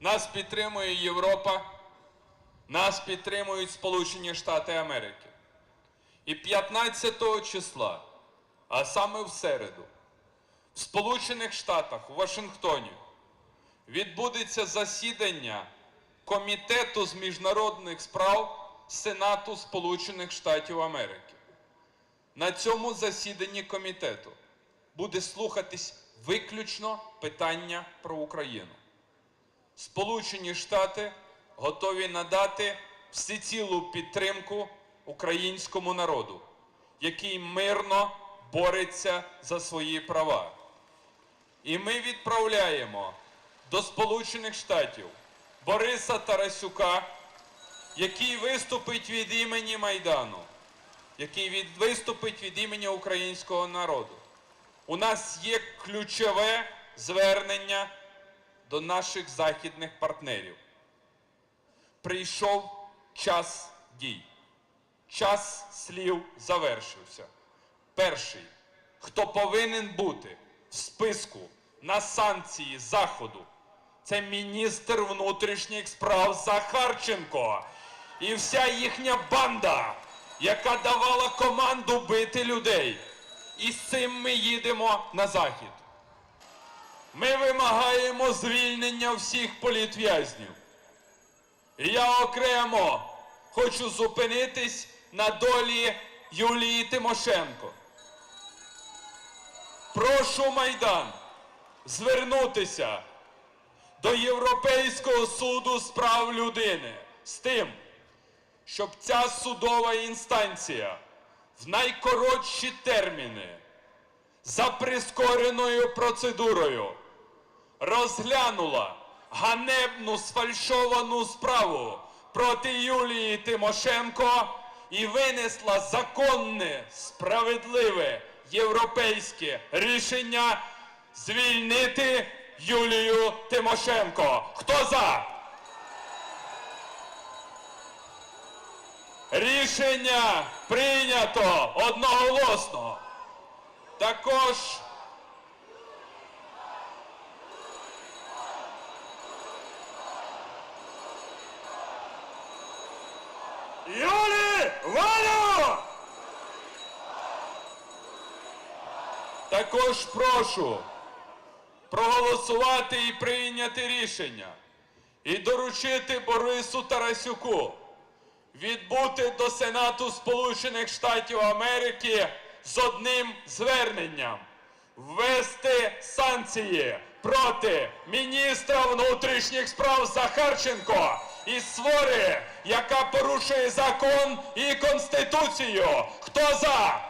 Нас підтримує Європа, нас підтримують Сполучені Штати Америки. І 15 числа, а саме в середу, в Сполучених Штатах, у Вашингтоні, відбудеться засідання Комітету з міжнародних справ Сенату Сполучених Штатів Америки. На цьому засіданні комітету буде слухатись виключно питання про Україну. Сполучені Штати готові надати всецілу підтримку українському народу, який мирно бореться за свої права. І ми відправляємо до Сполучених Штатів Бориса Тарасюка, який виступить від імені Майдану, який від, виступить від імені українського народу. У нас є ключове звернення до наших західних партнерів. Прийшов час дій. Час слів завершився. Перший, хто повинен бути в списку на санкції Заходу, це міністр внутрішніх справ Захарченко і вся їхня банда, яка давала команду бити людей. І з цим ми їдемо на захід. Ми вимагаємо звільнення всіх політв'язнів. І я окремо хочу зупинитись на долі Юлії Тимошенко. Прошу Майдан звернутися до Європейського суду з прав людини з тим, щоб ця судова інстанція в найкоротші терміни за прискореною процедурою розглянула ганебну сфальшовану справу проти Юлії Тимошенко і винесла законне, справедливе європейське рішення звільнити Юлію Тимошенко. Хто за? Рішення прийнято одноголосно. Також Юлі Валю! Також прошу проголосувати і прийняти рішення і доручити Борису Тарасюку відбути до Сенату Сполучених Штатів Америки з одним зверненням ввести санкції проти міністра внутрішніх справ Захарченко і свори, яка порушує закон і конституцію. Хто за?